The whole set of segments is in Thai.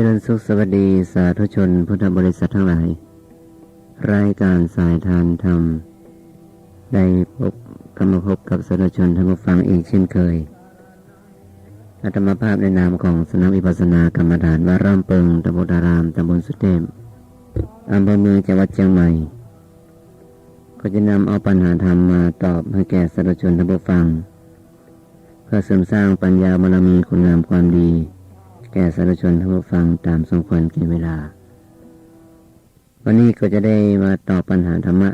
เจริญสุขสวัสดีสาธุชนพุทธบริษัททั้งหลาย รายการสายทานธรรม ได้พบกำมาพบกับสาธุชนท่านผู้ฟังอีกเช่นเคยอาตมาภาพในนามของสนักวิปัสสนากรรมฐานวัดร่ำเปิงตำบลดารามตำบลสุเทพอำเภอเมืองจังหวัดเชียงใหม่ ก็จะนำเอาปัญหาธรรมมาตอบให้แก่สาธุชนท่านผู้ฟัง เพื่อเสริมสร้างปัญญาบารมีคุณงามความดี แก่สาธุชนท่านผู้ฟังตามสมควรแก่เวลา วันนี้ก็จะได้มาตอบปัญหาธรรมะ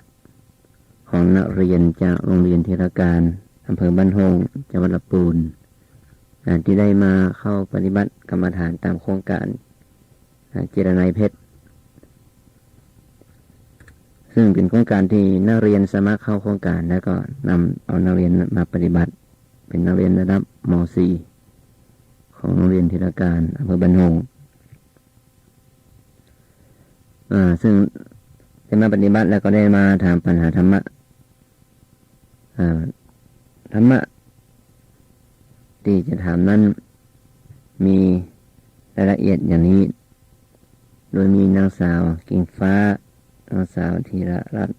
ของนักเรียนจากโรงเรียนเทรการอำเภอบ้านโฮงจังหวัดลำปูนที่ได้มาเข้าปฏิบัติกรรมฐานตามโครงการเจรนายเพชร ซึ่งเป็นโครงการที่นักเรียนสามารถเข้าโครงการแล้วก็นำเอานักเรียนมาปฏิบัติ เป็นนักเรียนระดับม .4 ของโรงเรียนเทรการอำเภอบ้านโฮงอ่าซึ่งได้มาปฏิบัติแล้วก็ได้มาถามปัญหาธรรมะอ่าธรรมะที่จะถามนั้นมีรายละเอียดอย่างนี้ โดยมีนางสาวกิ่งฟ้า นางสาวธีระรัตน์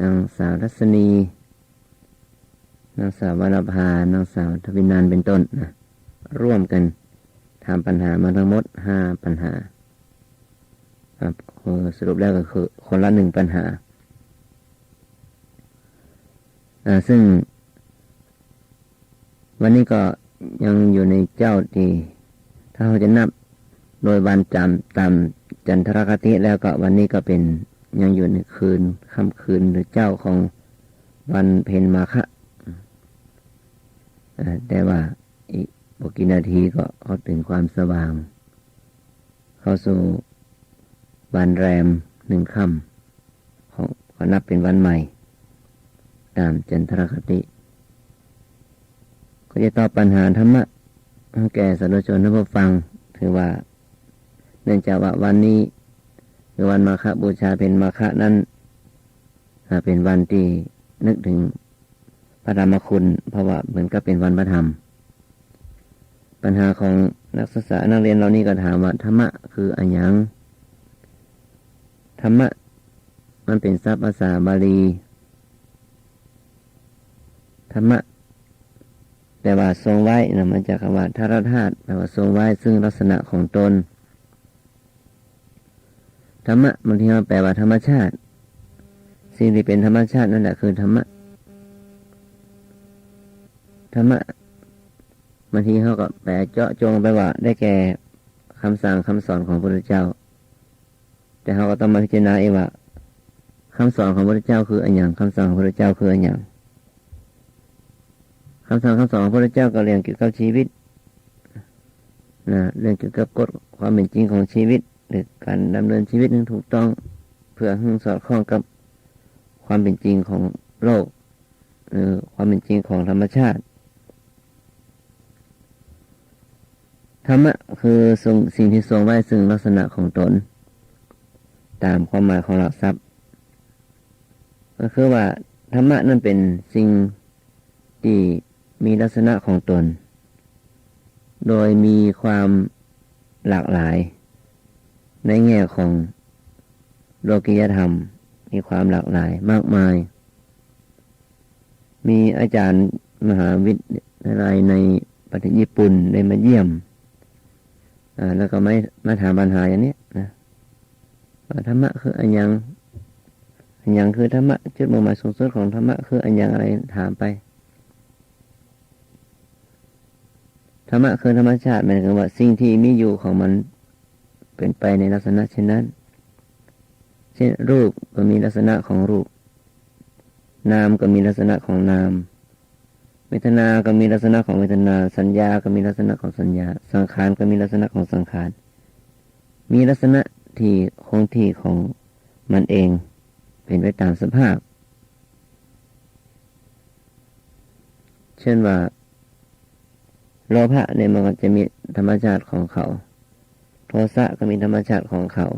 นางสาวรัศนี นางสาววรภา นางสาวทวินานเป็นต้นนะ ร่วมกันถาปัญหามาทั้งหมดห้าปัญหาครับสรุปแล้วก็คือ คนละหนึ่งปัญหา ซึ่ง วันนี้ก็ยังอยู่ในเจ้าทีถ้าเราจะนับโดยวันจำตามจันทรคติแล้วก็วันนี้ก็เป็นยังอยู่ในคืนค่ำคืนหรือเจ้าของวันเพ็ญมาฆะอ่าแต่ว่าอีก บกี่นาทีก็เขาถึงความสว่าง เข้าสู่วันแรมหนึ่งค่ำของก็นับเป็นวันใหม่ ตามจันทรคติ ก็จะตอบปัญหาธรรมะแก่สาธุชนท่านผู้ฟัง ถือว่า เนื่องจากว่าวันนี้คือวันมาฆบูชาเป็นมาฆนั้นอ่าเป็นวันที่นึกถึงพระธรรมคุณ เพราะว่าเหมือนกับเป็นวันพระธรรม ปัญหาของนักศึกษานักเรียนเรานี่ก็ถามว่าธรรมะคืออันยังธรรมะมันเป็นศัพท์ภาษาบาลีธรรมะแต่ว่าทรงไว้นะมันจากคำว่าธาตุธาตุแปลว่าทรงไว้ซึ่งลักษณะของตนธรรมะบางทีมันแปลว่าธรรมชาติ สิ่งที่เป็นธรรมชาตินั่นแหละคือธรรมะธรรมะ บางทีเขาก็แปลเจาะจงไปว่า ได้แก่คำสั่งคำสอนของพระพุทธเจ้า แต่เขาก็ต้องมาพิจารณาเองว่าคำสอนของพระพุทธเจ้าคืออันอย่างคำสั่งของพระพุทธเจ้าคืออันอย่างคำสั่งคำสอนของพระพุทธเจ้าก็เรื่องเกี่ยวกับชีวิตนะเรื่องเกี่ยวกับกฎความเป็นจริงของชีวิต หรือการดำเนินชีวิตให้ถูกต้องเพื่อให้สอดคล้องกับความเป็นจริงของโลกหรือความเป็นจริงของธรรมชาติ ธรรมะคือสิ่งที่ทรงไว้ซึ่งลักษณะของตน ตามความหมายของหลักทรัพย์ ก็คือว่าธรรมะนั่นเป็นสิ่งที่มีลักษณะของตน โดยมีความหลากหลาย ในแง่ของโลกิยธรรม มีความหลากหลายมากมาย มีอาจารย์มหาวิทยาลัยในประเทศญี่ปุ่นได้มาเยี่ยม แล้วก็ไม่มาถามปัญหาอย่างนี้นะว่าธรรมะคืออันยังอันยังคือธรรมะจุดมุ่งหมายสูงสุดของธรรมะคืออันยังอะไรถามไปธรรมะคือธรรมชาติหมายถึงว่าสิ่งที่มีอยู่ของมันเป็นไปในลักษณะเช่นนั้น เช่นรูปก็มีลักษณะของรูป นามก็มีลักษณะของนาม เวทนาก็มีลักษณะของเวทนา สัญญาก็มีลักษณะของสัญญา สังขารก็มีลักษณะของสังขาร มีลักษณะที่คงที่ของมันเองเป็นไปตามสภาพ เช่นว่า โลภะเนี่ยมันก็จะมีธรรมชาติของเขา โทสะก็มีธรรมชาติของเขา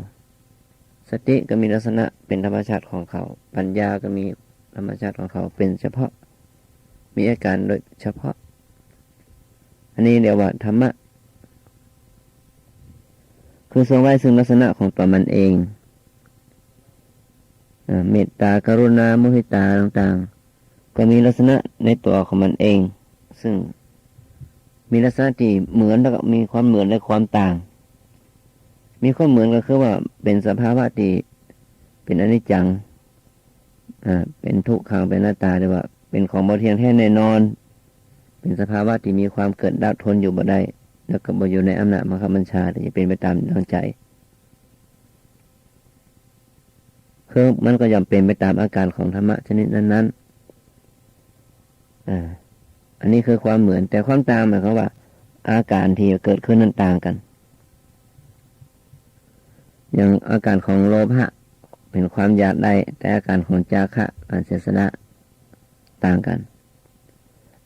สติก็มีลักษณะเป็นธรรมชาติของเขา ปัญญาก็มีธรรมชาติของเขาเป็นเฉพาะ มีอาการโดยเฉพาะ อันนี้เรียกว่าธรรมะ คือทรงไว้ซึ่งลักษณะของตัวมันเองเมตตากรุณามุทิตาต่างๆ ก็มีลักษณะในตัวของมันเอง ซึ่งมีลักษณะที่เหมือนแล้วก็มีความเหมือนและความต่าง มีความเหมือนก็คือว่าเป็นสภาวะที่เป็นอนิจจัง อ่า เป็นทุกขังเป็นหน้าตาหรือว่า เป็นของบ่เที่ยงแท้แน่นอน เป็นสภาวะที่มีความเกิดดับทนอยู่บ่ได้ แล้วก็บ่อยู่ในอำนาจบังคับบัญชาที่จะเป็นไปตามดังใจคือมันก็ย่อมเป็นไปตามอาการของธรรมะชนิดนั้นๆอ่าอันนี้คือความเหมือนแต่ความต่างหมายความว่า อาการที่เกิดขึ้นนั้นต่างกัน อย่างอาการของโลภะเป็นความอยากได้ แต่อาการของจาคะการเสียสละ ต่างกัน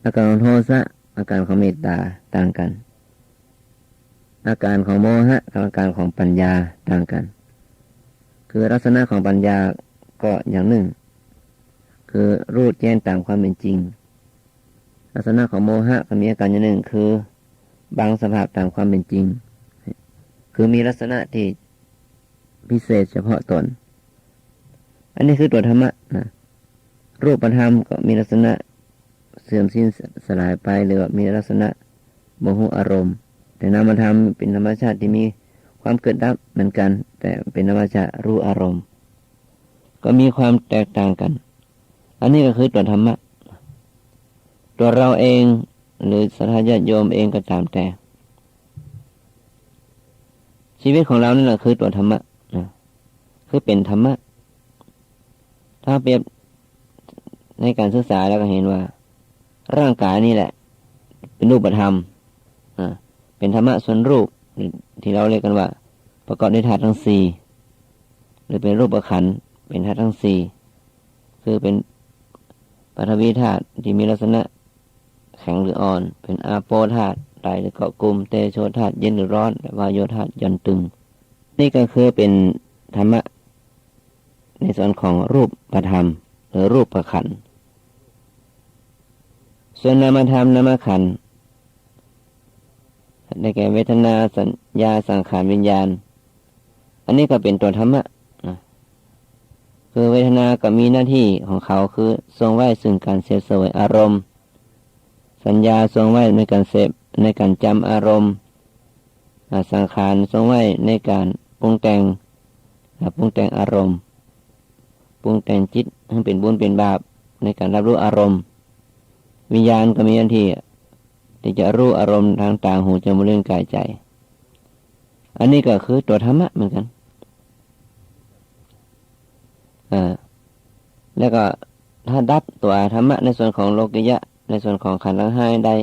อาการของโทสะอาการของเมตตาต่างกัน อาการของโมหะกับอาการของปัญญาต่างกัน คือลักษณะของปัญญาก็อย่างหนึ่ง คือรูดแจ้งตามความเป็นจริง ลักษณะของโมหะก็มีอาการอย่างหนึ่งคือบางสภาพตามความเป็นจริง คือมีลักษณะที่พิเศษเฉพาะตน อันนี้คือตัวธรรมะนะ รูปธรรมก็มีลักษณะเสื่อมสิ้นสลายไปหรือว่ามีลักษณะโมหุอารมณ์ แต่นามธรรมเป็นธรรมชาติที่มีความเกิดดับเหมือนกัน แต่เป็นธรรมชาติรู้อารมณ์ ก็มีความแตกต่างกัน อันนี้ก็คือตัวธรรมะ ตัวเราเองหรือสัทธาโยมเองก็ตามแต่ ชีวิตของเรานี่แหละคือตัวธรรมะนะคือเป็นธรรมะ ถ้าเปรียบ ในการศึกษาแล้วก็เห็นว่า ร่างกายนี่แหละ เป็นรูปธรรมอ่าเป็นธรรมะส่วนรูปที่เราเรียกกันว่า ประกอบด้วยธาตุทั้งสี่หรือเป็นรูปประขันเป็นธาตุทั้งสี่คือเป็นปฐวีธาตุที่มีลักษณะแข็งหรืออ่อน เป็นอาโปธาตุไหลหรือเกาะกลุ่มเตโชธาตุเย็นหรือร้อนวายโยธาตุย่อนตึง นี่ก็คือเป็นธรรมะในส่วนของรูปประธรรม หรือรูปประขัน ส่วนนามธรรมนามขันธ์ได้แก่เวทนาสัญญาสังขารวิญญาณ อันนี้ก็เป็นตัวธรรมะนะคือเวทนาก็มีหน้าที่ของเขาคือทรงไว้ซึ่งการเสพสวยอารมณ์ สัญญาทรงไว้ในการเสพในการจำอารมณ์สังขารทรงไว้ในการปรุงแต่งปรุงแต่งอารมณ์ ปรุงแต่งจิตให้เป็นบุญเป็นบาปในการรับรู้อารมณ์ วิญญาณก็มีหน้าที่ที่จะรู้อารมณ์ทางต่างหูจมูกเล่นกายใจ อันนี้ก็คือตัวธรรมะเหมือนกันอ่าแล้วก็ถ้าดับตัวธรรมะในส่วนของโลกิยะ ในส่วนของขันธ์ทั้งห้าได้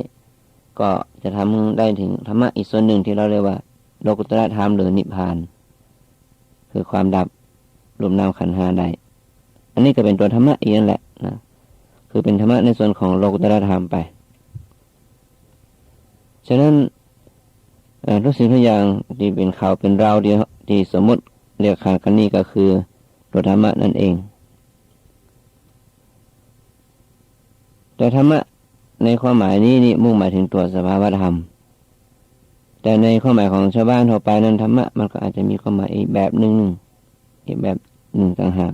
ก็จะทำได้ถึงธรรมะอีกส่วนหนึ่งที่เราเรียกว่า โลกุตระธรรมหรือนิพพาน คือความดับรวมนามขันธ์ห้าได้ อันนี้ก็เป็นตัวธรรมะอีกนั่นแหละนะ คือเป็นธรรมะในส่วนของโลกุตระธรรมไป ฉะนั้นทุกสิ่งทุกอย่างที่เป็นเขาเป็นเราเดียวที่สมมติเรียกขาดกันนี้ก็คือตัวธรรมะนั่นเอง แต่ธรรมะในความหมายนี้นี่มุ่งหมายถึงตัวสภาวธรรม แต่ในความหมายของชาวบ้านทั่วไปนั้นธรรมะมันก็อาจจะมีความหมายอีกแบบหนึ่งอีกแบบหนึ่งต่างหาก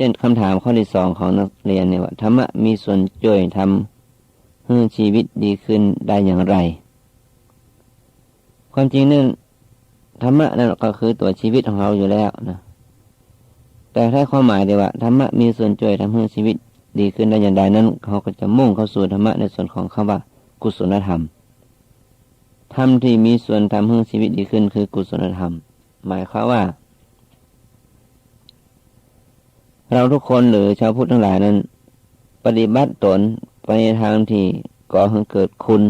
เช่นคำถามข้อที่สองของนักเรียนเนี่ยว่าธรรมะมีส่วนช่วยทำให้ชีวิตดีขึ้นได้อย่างไร ความจริงนั่นธรรมะนั่นก็คือตัวชีวิตของเราอยู่แล้วนะแต่ถ้าความหมายเดียวว่าธรรมะมีส่วนช่วยทำให้ชีวิตดีขึ้นได้อย่างไรนั้น เขาก็จะมุ่งเข้าสู่ธรรมะในส่วนของคำว่า กุศลธรรมธรรมที่มีส่วนทำให้ชีวิตดีขึ้นคือกุศลธรรม หมายความว่า เราทุกคนหรือชาวพุทธทั้งหลายนั้น ปฏิบัติตนไปในทางที่ก่อให้เกิดคุณ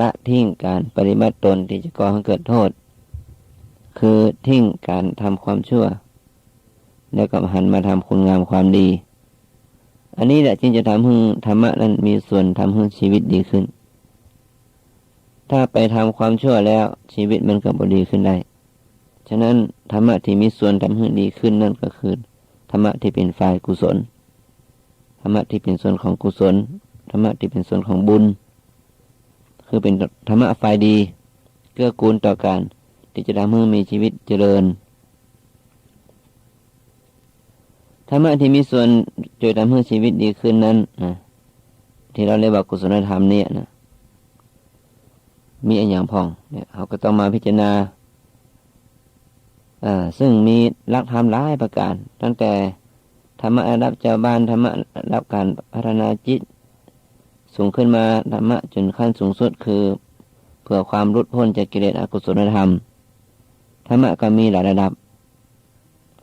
ละทิ้งการปฏิบัติตนที่จะก่อให้เกิดโทษ คือทิ้งการทำความชั่ว แล้วก็หันมาทำคุณงามความดี อันนี้แหละจึงจะทำให้ธรรมะนั้นมีส่วนทำให้ชีวิตดีขึ้น ถ้าไปทำความชั่วแล้วชีวิตมันก็บดีขึ้นได้ ฉะนั้นธรรมะที่มีส่วนทำให้ดีขึ้นนั่นก็คือธรรมะที่เป็นฝ่ายกุศลธรรมะที่เป็นส่วนของกุศลธรรมะที่เป็นส่วนของบุญ คือเป็นธรรมะฝ่ายดีเกื้อกูลต่อการที่จะทำให้มีชีวิตเจริญธรรมะที่มีส่วนช่วยทำให้ชีวิตดีขึ้นนั้นนะที่เราเรียกว่ากุศลธรรมเนี่ยนะมีอย่างพองเนี่ยเขาก็ต้องมาพิจารณา ซึ่งมีหลักธรรมหลายประการ ตั้งแต่ธรรมะระดับเจ้าบ้านธรรมะระดับการพัฒนาจิต สูงขึ้นมาธรรมะจนขั้นสูงสุดคือ เพื่อความรุดพ้นจากกิเลสอกุศลธรรมธรรมะก็มีหลายระดับ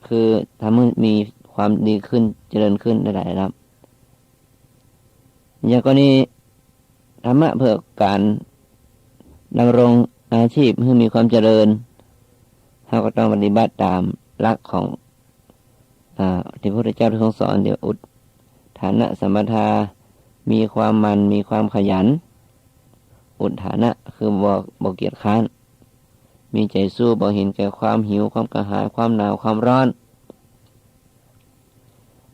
คือทำให้มีความดีขึ้นเจริญขึ้นได้หลายระดับ อย่างกรณีธรรมะเพื่อการดำรงอาชีพให้มีความเจริญ เราก็ต้องปฏิบัติตามหลักของอที่พระพุทธเจ้าทรงสอนเดี๋ยวอุดฐานะสมถามีความมันมีความขยัน อุดฐานะคือบอกบอกเกียรติค้าน มีใจสู้บอกเห็นแก่ความหิวความกระหายความหนาวความร้อน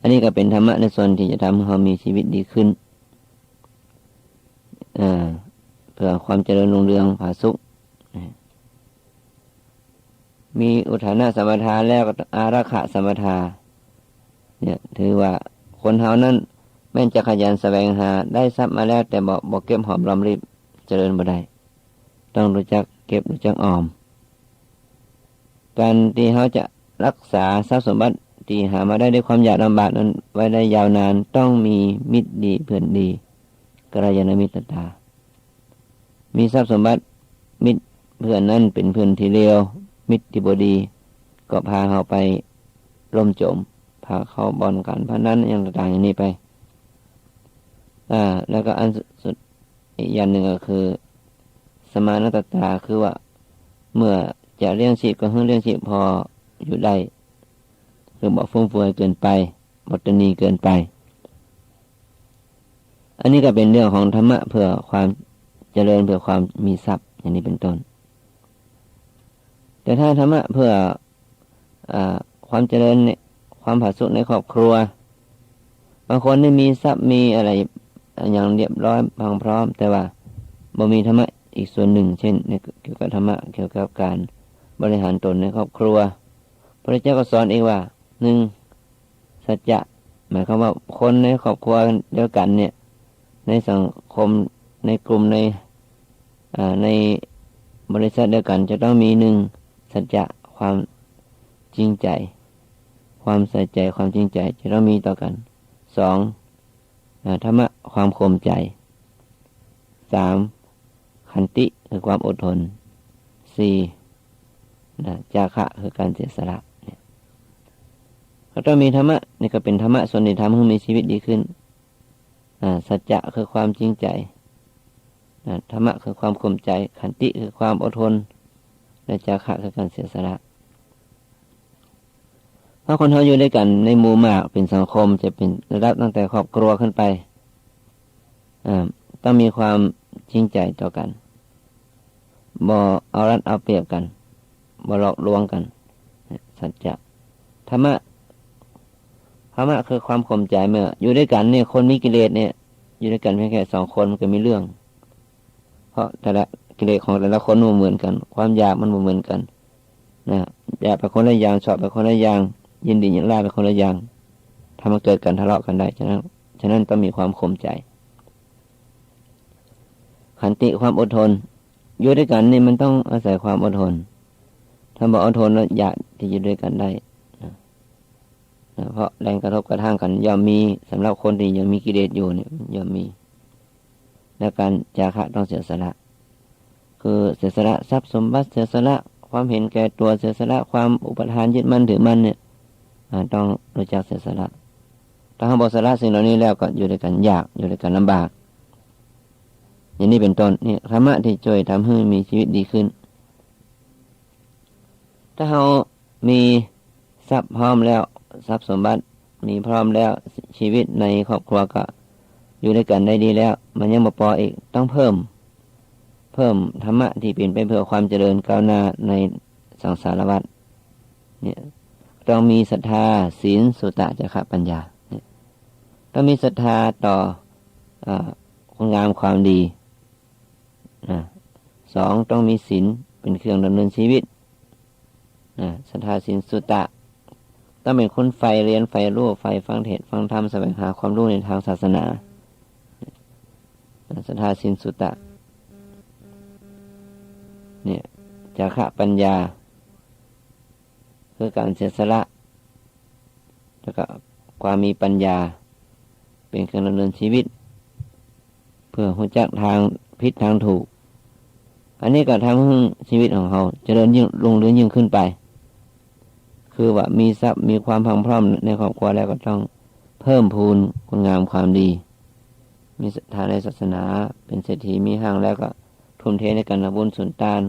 อันนี้ก็เป็นธรรมะในส่วนที่จะทำให้เรามีชีวิตดีขึ้นเพื่อความเจริญรุ่งเรืองผาสุข มีอุทานะสมถาแล้วก็อารักขะสมถาเนี่ยถือว่าคนเฮานั้น แม้จะขยันแสวงหาได้ทรัพย์มาแล้ว แต่บอกบอกเก็บหอมรอมริบเจริญบ่ได้ต้องรู้จักเก็บรู้จักออม การที่เขาจะรักษาทรัพย์สมบัติที่หามาได้ด้วยความยากลำบากนั้นไว้ได้ยาวนานต้องมีมิตรดีเพื่อนดีกัลยาณมิตรตา มีทรัพย์สมบัติมิตรเพื่อนนั้นเป็นเพื่อนที่เลว มิตรที่บดี ก็พาเขาไปร่มจม พาเขาบอลกันพนันอย่างต่างๆอย่างนี้ไป อ่า แล้วก็อันสุดอีกอย่างหนึ่งก็คือ สมานตตาคือว่า เมื่อจะเลี้ยงชีพก็ให้เลี้ยงชีพพออยู่ได้คือบอกฟุ่มเฟือยเกินไปบตนีเกินไป อันนี้ก็เป็นเรื่องของธรรมะเพื่อความเจริญเพื่อความมีทรัพย์อย่างนี้เป็นต้น แต่ถ้าธรรมะเพื่ออความเจริญในความผาสุกในครอบครัว บางคนนี่มีทรัพย์มีอะไรอย่างเรียบร้อยพังพร้อม แต่ว่าบ่มีธรรมะอีกส่วนหนึ่ง เช่นเกี่ยวกับธรรมะเกี่ยวกับการบริหารตนในครอบครัว พระเจ้าก็สอนเองว่าหนึ่งสัจจะหมายความว่าคนในครอบครัวเดียวกันเนี่ย ในสังคมในกลุ่มในในบริษัทเดียวกันจะต้องมีหนึ่ง สัจจะความจริงใจ ความใส่ใจความจริงใจจะต้องมีต่อกันสองธรรมะความคมใจสามขันติคือความอดทนสี่จาคะคือการเสียสละเนี่ยก็ต้องมีธรรมะนี่ก็เป็นธรรมะส่วนที่ทำให้มีชีวิตดีขึ้นสัจจะคือความจริงใจธรรมะคือความคมใจ ขันติคือความอดทน และจาคะคือการเสียสละเพราะคนเขาอยู่ด้วยกันในหมู่มากเป็นสังคมจะเป็นระดับตั้งแต่ครอบครัวขึ้นไปต้องมีความจริงใจต่อกันบ่เอารัดเอาเปรียบกันบ่หลอกลวงกัน สัจจะธรรมะธรรมะคือความข่มใจเมื่อ อยู่ด้วยกันเนี่ยคนมีกิเลสเนี่ย อยู่ด้วยกันเพียงแค่สองคนมันก็มีเรื่อง เพราะแต่ละ กิเลสของแต่ละคนมันเหมือนกัน ความอยากมันเหมือนกันนะอยากไปคนละอย่างชอบไปคนละอย่างยินดียินร้ายไปคนละอย่างทำให้เกิดการทะเลาะกันได้ฉะนั้นฉะนั้นต้องมีความข่มใจขันติความอดทนอยู่ด้วยกันนี่มันต้องอาศัยความอดทน ถ้าบอกอดทนแล้วอยากที่จะด้วยกันได้นะเพราะแรงกระทบกระทั่งกันย่อมมีสำหรับคนที่ยังมีกิเลสอยู่เนี่ยย่อมมี และการจาคะต้องเสียสละ คือเสียสละทรัพย์สมบัติเสียสละความเห็นแก่ตัวเสียสละความอุปทานยึดมั่นถือมั่นเนี่ยต้องรู้จักเสียสละถ้าเราบสละสิ่งเหล่านี้แล้วก็อยู่ด้วยกันยากอยู่ด้วยกันลำบาก อย่างนี้เป็นต้นนี่ธรรมะที่ช่วยทำให้มีชีวิตดีขึ้น ถ้าเรามีทรัพย์พร้อมแล้วทรัพย์สมบัติมีพร้อมแล้วชีวิตในครอบครัวก็ อยู่ด้วยกันได้ดีแล้ว มันยังมาพออีกต้องเพิ่ม เพิ่มธรรมะที่เป็นไปเพื่อความเจริญก้าวหน้าในสังสารวัฏเนี่ยต้องมีศรัทธาศีลสุตะจะขะปัญญาเนี่ยต้องมีศรัทธาต่ออคุณงามความดีนะสองต้องมีศีลเป็นเครื่องดำเนินชีวิตนะศรัทธาศีลสุตตะต้องเป็นคนใฝ่เรียนใฝ่รู้ใฝ่ฟังเทศฟังธรรมแสวงหาความรู้ในทางศาสนาศรัทธาศีลสุตตะ เนี่ยจาระปัญญา คือการเสียสละแล้วก็ความมีปัญญา เป็นเครื่องดำเนินชีวิต เพื่อหัวจักทางพิษทางถูก อันนี้ก็ทำให้ชีวิตของเขาจเจริญยิ่งลงเรือนยิ่งขึ้นไป คือว่ามีทรัพย์มีความพังพร้อมในครอบครัวแล้วก็ต้องเพิ่มพูนคุณงามความดี มีศรัทธาในศาสนา เป็นเศรษฐีมีห้างแล้วก็ ทุ่มเทในการทำบุญสุนทาน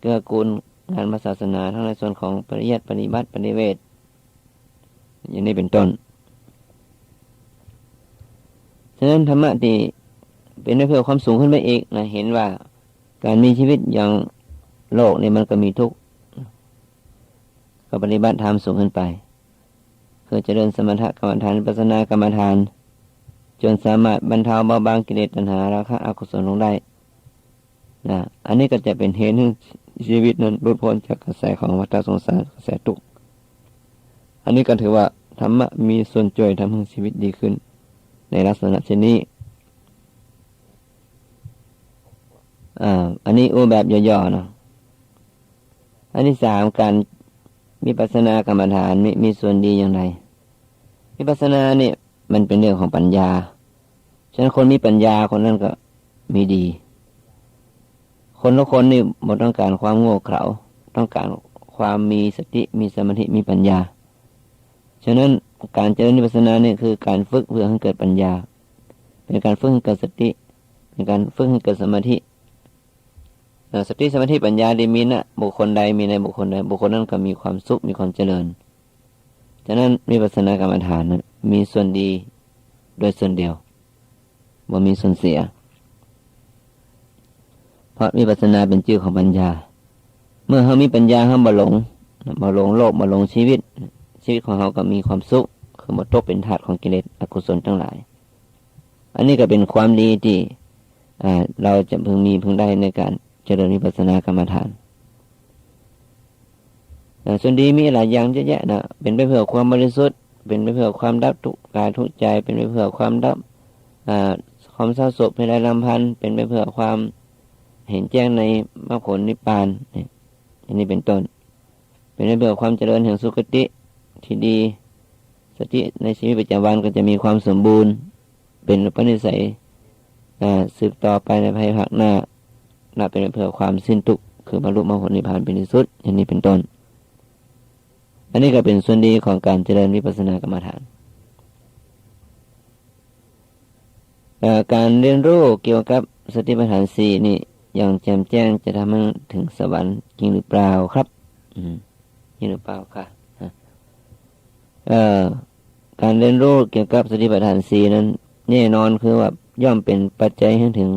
เกื้อกูลงานพระศาสนาทั้งในส่วนของปริยัติปฏิบัติปฏิเวทอย่างนี้เป็นต้น ฉะนั้นธรรมะที่เป็นเพื่อความสูงขึ้นไปอีกนะเห็นว่าการมีชีวิตอย่างโลกนี่มันก็มีทุกข์ก็ปฏิบัติธรรมสูงขึ้นไปคือเจริญสมถกรรมฐานปัสนากรรมฐาน จนสามารถบรรเทาเบาบางกิเลสตัณหาราคะอกุศลลงได้ นะอันนี้ก็จะเป็นเหตุให้ชีวิตนั้นหลุดพ้นจากกระแสของวัฏสงสารกระแสทุกข์อันนี้ก็ถือว่าธรรมะมีส่วนช่วยทำให้ชีวิตดีขึ้น ในลักษณะเช่นนี้อ่าอันนี้อูแบบย่อๆเนาะอันที่สามการมีปัสนากรรมฐานมีมีส่วนดีอย่างไรมีปัสนาเนี่ยมันเป็นเรื่องของปัญญา ฉะนั้นคนมีปัญญาคนนั้นก็มีดี คนทุกคนนี่หมดต้องการความโง่เขลาต้องการความมีสติมีสมาธิมีปัญญา ฉะนั้นการเจริญวิปัสสนาเนี่ยคือการฝึกเพื่อให้เกิดปัญญา เป็นการฝึกให้เกิดสติเป็นการฝึกให้เกิดสมาธิสติสมาธิปัญญาดีมีนะบุคคลใดมีในบุคคลใดบุคคลนั้นก็มีความสุขมีความเจริญ ฉะนั้นมีปัสนากรรมฐานนะมีส่วนดีโดยส่วนเดียวบ่มีส่วนเสีย เพราะมีปัสนาเป็นชื่อของปัญญา เมื่อเขามีปัญญาเขาบ่หลงบ่หลงโลกบ่หลงชีวิต ชีวิตของเขาก็มีความสุขคือหมดตกเป็นถาดของกิเลสอกุศลทั้งหลาย อันนี้ก็เป็นความดีที่เราจะพึงมีพึงได้ในการเจริญวิปัสสนากรรมฐานส่วนดีมีหลายอย่างเยอะแยะนะเป็นไปเพื่อความบริสุทธิ์ เป็นไปเพื่อความดับทุกกายทุกใจ เป็นไปเพื่อความดับความเศร้าโศกในลำพันเป็นไปเพื่อความ เห็นแจ้งในมรรคผลนิพพานอันนี้เป็นต้น เป็นไปเพื่อความเจริญแห่งสุคติที่ดี สติในชีวิตประจำวันก็จะมีความสมบูรณ์ เป็นปณิสัยสืบต่อไปในภายภาคหน้านับเป็นเพื่อความสิ้นทุกข์คือบรรลุมรรคผลนิพพานเป็นที่สุดอย่างนี้เป็นต้น อันนี้ก็เป็นส่วนดีของการเจริญวิปัสสนากรรมฐานการเรียนรู้เกี่ยวกับสติปัฏฐานสี่นี่ อย่างแจ่มแจ้งจะทำให้ถึงสวรรค์จริงหรือเปล่าครับ อืมจริงหรือเปล่าค่ะเอ่อการเรียนรู้เกี่ยวกับสติปัฏฐานสี่นั้น แน่นอนคือว่าย่อมเป็นปัจจัยให้ถึง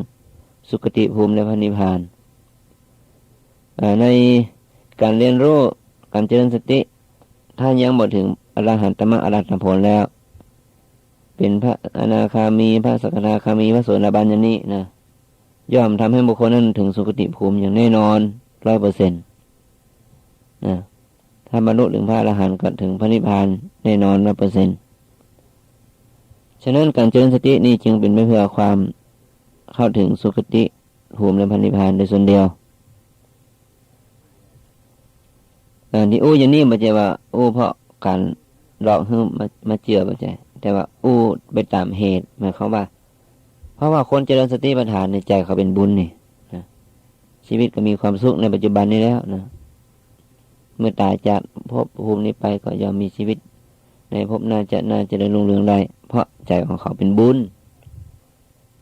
สุคติภูมิและพระนิพานในการเรียนรู้การเจริญสติ ถ้ายังหมดถึงอรหันตมรรคอรหันตผลแล้ว เป็นพระอนาคามี พระสกทาคามี พระโสดาบันยนี้นะ ย่อมทำให้บุคคลนั้นถึงสุคติภูมิอย่างแน่นอนร้อยเปอร์เซ็นต์นะถ้าบรรลุถึงพระอรหันต์ก็ถึงพระนิพพานแน่นอนร้อยเปอร์เซ็นต์ฉะนั้นการเจริญสตินี่จึงเป็นไปเพื่อความเข้าถึงสุคติภูมิและพันิพพานโดยส่วนเดียวอันที่อู้อย่างนี้มันจะว่าอู้เพราะการหลอกให้มามาเจือมาใจแต่ว่าอู้ไปตามเหตุหมายความว่า เพราะว่าคนเจริญสติปัฏฐานในใจเขาเป็นบุญนี่นะชีวิตก็มีความสุขในปัจจุบันนี้แล้วนะเมื่อตายจากภพภูมินี้ไปก็ยอมมีชีวิต ในภพหน้าจะน่าจะได้รุ่งเรืองได้ เพราะใจของเขาเป็นบุญ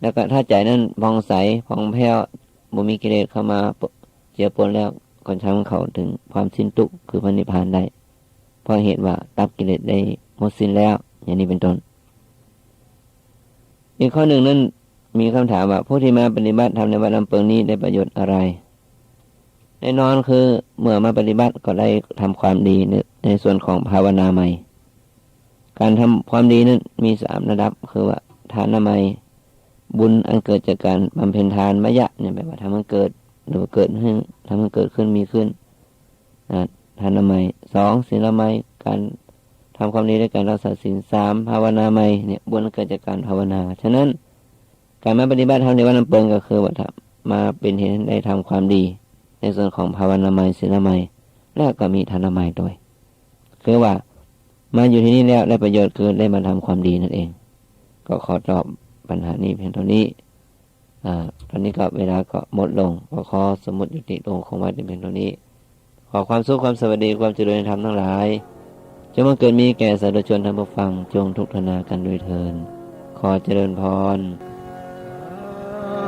แล้วก็ถ้าใจนั้นผ่องใสผ่องแผ้วบุมีกิเลสเข้ามาเจียปนแล้วก่อนช้างเขาถึงความสิ้นทุกข์คือพระนิพพานได้ เพราะเหตุว่าตับกิเลสได้หมดสิ้นแล้ว อย่างนี้เป็นต้นอีกข้อหนึ่งนั้น มีคำถามว่าผู้ที่มาปฏิบัติทำในวัดลำเปิงนี้ได้ประโยชน์อะไรแน่นอนคือเมื่อมาปฏิบัติก็ได้ทำความดีในส่วนของภาวนาใหม่ การทำความดีนั้นมีสามระดับ คือว่าทานนามัยบุญอันเกิดจากการบำเพ็ญทานมยะเนี่ยแปลว่าทำมันเกิดหรือเกิดขึ้นทำมันเกิดขึ้นมีขึ้นทานละไมสองศีลละไมการทำความดีด้วยการรักษาศีลสามภาวนาไมเนี่ยบุญอันเกิดจากการภาวนา ฉะนั้น การมาปฏิบัติธรรมในวันน้ำเปิงก็คือว่ามาเป็นเหตุได้ทำความดี ในส่วนของภาวนาไมศีลละไมแล้วก็มีทานละไมด้วย คือว่ามาอยู่ที่นี่แล้วได้ประโยชน์คือได้มาทำความดีนั่นเอง ก็ขอตอบปัญหานี้เพียงเท่านี้อ่าตอนนี้ก็เวลาก็หมดลงก็ขอสมมติยุติลงของวัดเพียงเท่านี้ ขอความสุขความสวัสดีความเจริญในธรรมทั้งหลายจงมาเกิดมีแก่สาธุชนทั้งผู้ฟังจงทุกทนากันด้วยเทินขอเจริญพร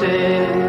day.